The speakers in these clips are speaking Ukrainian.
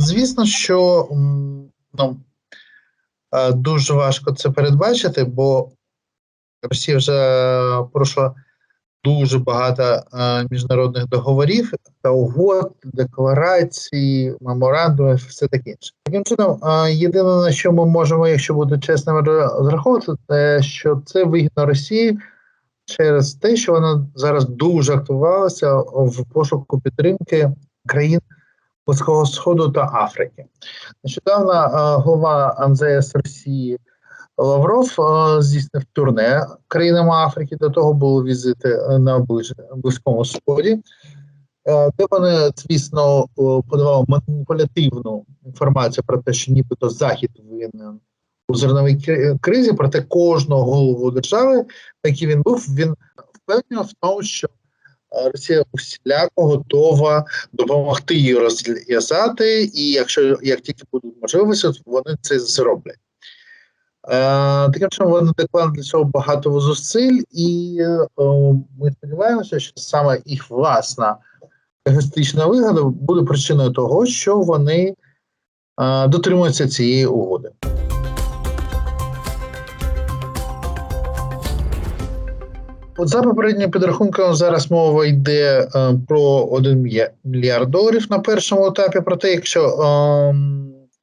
Звісно, що ну, е, дуже важко це передбачити, бо Росія вже порушила дуже багато е, міжнародних договорів та угод, декларацій, меморандумів, все таке інше. Таким чином, е, єдине на що ми можемо, якщо бути чесними, розраховувати, це що це вигідно Росії через те, що вона зараз дуже активувалася в пошуку підтримки країн Близького Сходу та Африки. Нещодавно е, голова МЗС Росії Лавров е, здійснив турне країнами Африки. До того були візити на. Близькому Сході, е, де вони, звісно, подавали маніпулятивну інформацію про те, що нібито Захід винен у зерновій кризі, проте кожного голову держави, який він був, він впевнений в тому, що Росія усіляко готова допомогти їй розв'язати, і якщо як тільки будуть можливості, вони це зроблять. Е, таким чином вони докладали для цього багато зусиль, і е, ми сподіваємося, що саме їх власна егоїстична вигода буде причиною того, що вони е, дотримуються цієї угоди. От за попереднім підрахунком зараз мова йде е, про 1 мільярд доларів на першому етапі. Проте, якщо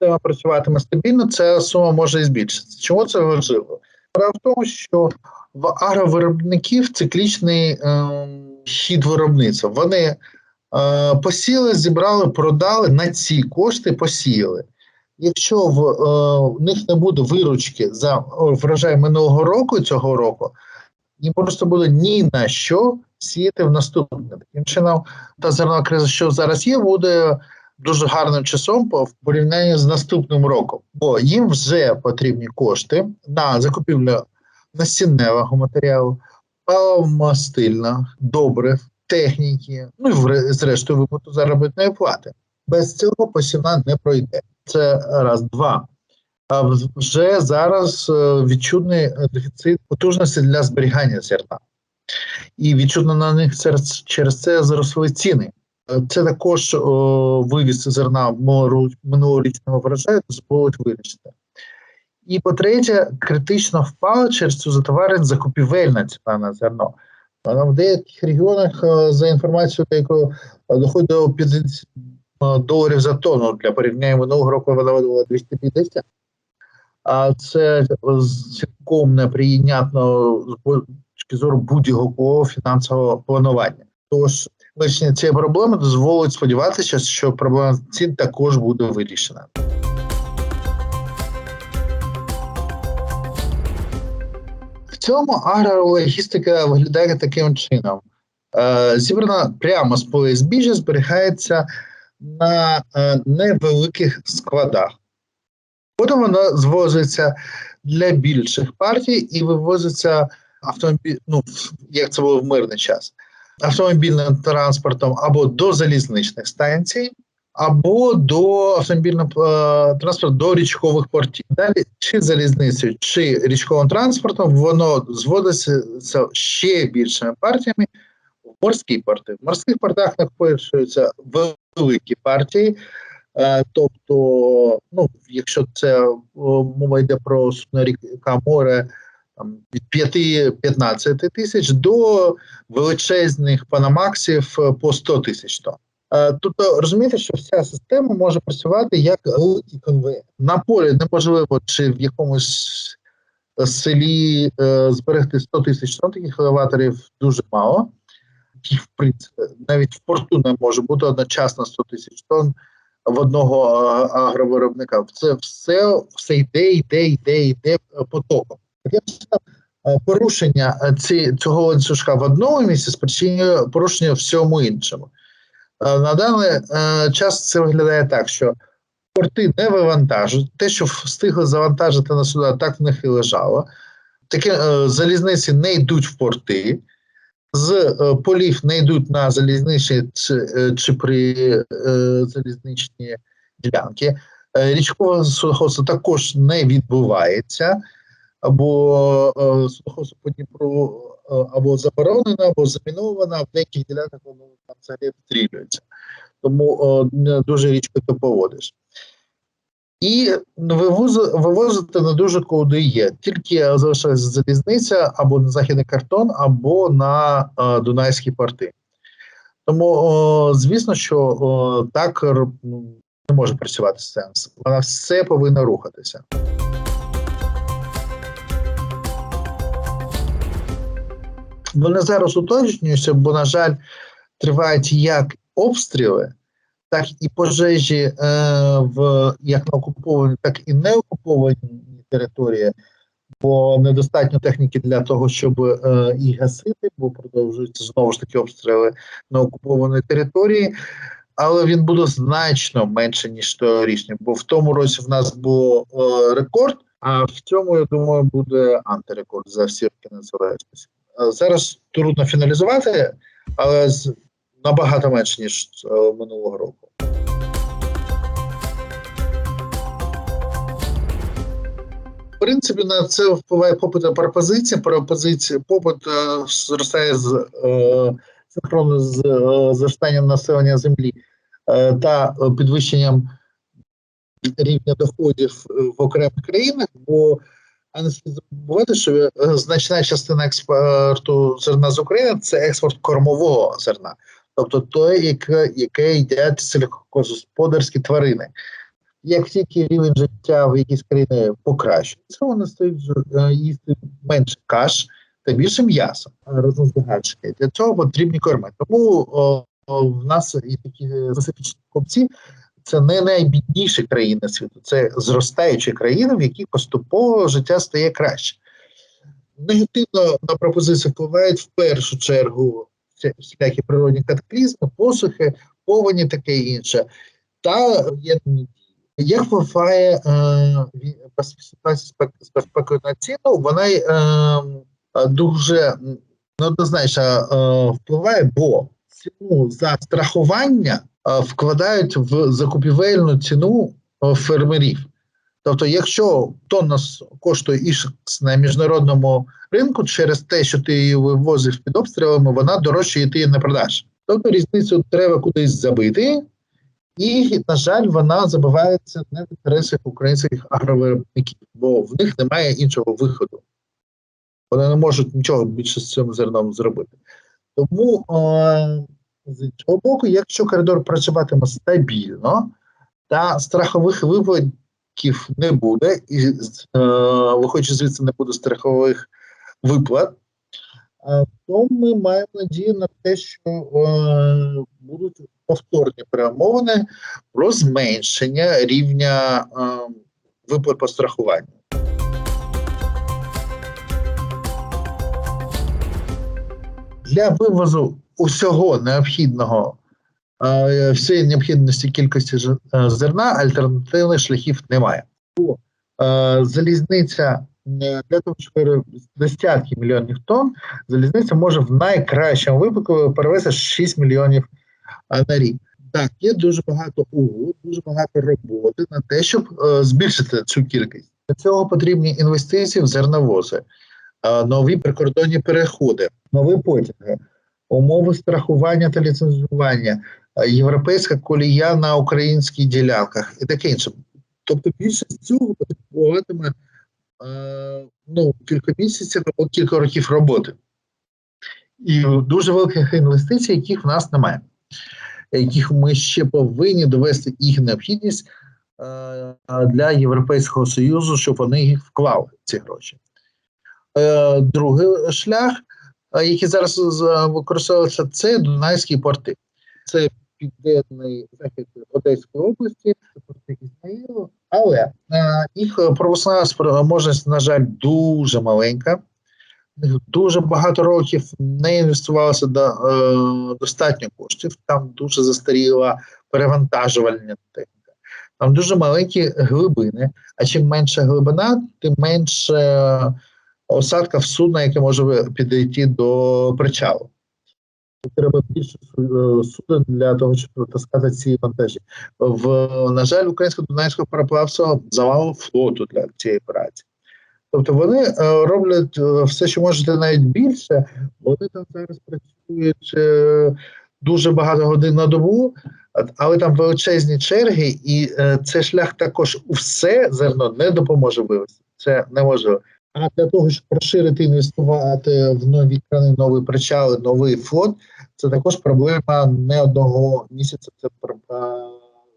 е, працюватиме стабільно, ця сума може і збільшитися. Чому це важливо? Справа в тому, що в агровиробників циклічний е, хід виробництва. Вони е, посіяли, зібрали, продали на ці кошти посіяли. Якщо в, е, в них не буде виручки за врожай минулого року цього року, їм просто буде ні на що сіяти в наступне. Таким чином, та зернова криза, що зараз є, буде дуже гарним часом в порівнянні з наступним роком, бо їм вже потрібні кошти на закупівлю насінневого матеріалу, паливомастильного, добрив, техніки, ну і зрештою виплату заробітної плати. Без цього посівна не пройде. Це раз, два. А вже зараз е, відчутний е, дефіцит потужності для зберігання зерна. І відчутно на них через, це зросли ціни. Е, Це також о, вивіз зерна минулорічного врожаю дозволить вирішити. І по-третє, критично впала через цю затовареність закупівельна ціна на зерно. Вона в деяких регіонах, за інформацією, е, доходить до 50 доларів за тонну. Для порівняння минулого року вона була 250. А це цілком неприйнятно з точки зору будь-якого фінансового планування. Тож вирішення цієї проблеми дозволить сподіватися, що проблема цін також буде вирішена. В цьому агрологістика виглядає таким чином: е, зібрана прямо з поля збіжжя зберігається на е, невеликих складах. Потім вона звозиться для більших партій і вивозиться автомобіль, ну як це було в мирний час, автомобільним транспортом або до залізничних станцій, або до автомобільного е, транспорту до річкових портів. Далі чи залізницею, чи річковим транспортом воно зводиться ще більшими партіями в морські порти. В морських портах накопичуються великі партії. Е, Тобто, ну, якщо це мова йде про ріка море там, від 5-15 тисяч до величезних панамаксів по 100 тисяч тонн. Е, Тобто розумієте, що вся система може працювати як великий конвейер. На полі неможливо чи в якомусь селі е, зберегти 100 тисяч тонн таких елеваторів дуже мало. Їх, в принципі, навіть в порту не може бути одночасно 100 тисяч тонн в одного агровиробника. Це все, все йде, йде, йде, йде е, потоком. Е, порушення е, ці, цього ланцюжка в одному місці спричинює порушення всьому іншому. На даний час це виглядає так, що порти не вивантажують. Те, що встигли завантажити на суда, так в них і лежало. Такі залізниці не йдуть в порти з е, полів не йдуть на залізничні чи, е, чи при е, залізничні ділянки. Е, річкове також не відбувається, бо е, судоходство по Дніпру або заборонена, або замінована, а в деяких ділянках воно там взагалі обстрілюється. Тому е, дуже рідко то поводиш. І вивозити не дуже куди є. Тільки залишається залізниця або на західний картон, або на е, Дунайські порти. Тому, о, звісно, що о, так ну, не може працювати сенс. Вона все повинна рухатися. Вони зараз уточнюються, бо, на жаль, тривають як обстріли, так і пожежі е, в як на окупованій, так і не окупованій території, бо недостатньо техніки для того, щоб е, їх гасити, бо продовжуються знову ж таки обстріли на окупованій території. Але він буде значно менше, ніж торічний, бо в тому році в нас був е, рекорд, а в цьому, я думаю, буде антирекорд за всі роки незалежності. Е, Зараз трудно фіналізувати, але з набагато менше, ніж е, минулого року. В принципі, на це впливає попит та пропозиція. Пропозиція попит е, зростає з е, синхронно з зростанням населення землі та підвищенням рівня доходів в окремих країнах, бо а не слід забувати, що значна частина експорту зерна з України це експорт кормового зерна, тобто той, яке, яке їдять сільськогосподарські тварини. Як тільки рівень життя в якійсь країні покращується, вони стають е, їсти менше каш та більше м'яса е, разом з багатшки. Для цього потрібні корми. Тому о, о, в нас і такі специфічні копці це не найбідніші країни світу, це зростаючі країни, в яких поступово життя стає краще. Негативно на пропозицію впливають в першу чергу всілякі природні катаклізми, посухи, повені, таке інше. Та єднані дії. Як впливає е, ситуація з безпекою на ціну, вона е, дуже неоднозначно е, впливає, бо ціну за страхування е, вкладають в закупівельну ціну е, фермерів. Тобто, якщо тонна коштує ікс на міжнародному ринку через те, що ти її вивозив під обстрілами, вона дорожче і ти її не продаш. Тобто різницю треба кудись забити, і, на жаль, вона забивається не в інтересах українських агровиробників, бо в них немає іншого виходу. Вони не можуть нічого більше з цим зерном зробити. Тому, е, з іншого боку, якщо коридор працюватиме стабільно, та страхових випадків не буде, і е, виходячи звідси не буде страхових виплат, е, то ми маємо надію на те, що е, будуть повторні перемовини про зменшення рівня е, виплат по страхуванню. Для вивозу усього необхідного, всієї необхідності кількості е, зерна альтернативних шляхів немає. Бо, е, залізниця е, для того, щоб десятки мільйонів тонн, залізниця може в найкращому випадку перевезти 6 мільйонів е, на рік. Так, є дуже багато угод, дуже багато роботи на те, щоб е, збільшити цю кількість. Для цього потрібні інвестиції в зерновози, е, нові прикордонні переходи, нові потяги, умови страхування та ліцензування, е, європейська колія на українських ділянках і таке інше. Тобто більшість цього потребуватиме е, ну, кілька місяців або кілька років роботи. І дуже великих інвестицій, яких в нас немає яких ми ще повинні довести їх необхідність е, для Європейського Союзу, щоб вони їх вклали ці гроші. Другий шлях, е, який зараз з- використовується, це Дунайські порти. Це південний захід Одеської області, це порти Ізмаїлу, але е, їх пропускна спроможність, на жаль, дуже маленька. Дуже багато років не інвестувалося до, е, достатньо коштів. Там дуже застаріла перевантажувальна техніка. Там дуже маленькі глибини. А чим менша глибина, тим менше осадка в судна, яке може підійти до причалу. Треба більше е, суден для того, щоб протаскати ці вантажі. В, на жаль, українського дунайського пароплавства завало флоту для цієї операції. Тобто вони е, роблять е, все, що можете навіть більше. Вони там зараз працюють дуже багато годин на добу, але там величезні черги, і цей шлях також у все зерно не допоможе вивезти. Це неможливо. А для того, щоб розширити інвестувати в нові крани, нові причали, новий флот, це також проблема не одного місяця, це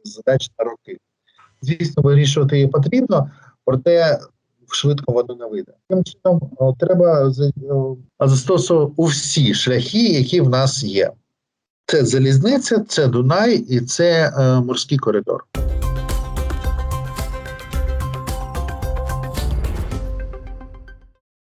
задача на роки. Звісно, вирішувати її потрібно, проте швидко воно не вийде. Тим чином треба застосовувати усі шляхи, які в нас є. Це залізниця, це Дунай і це е, морський коридор.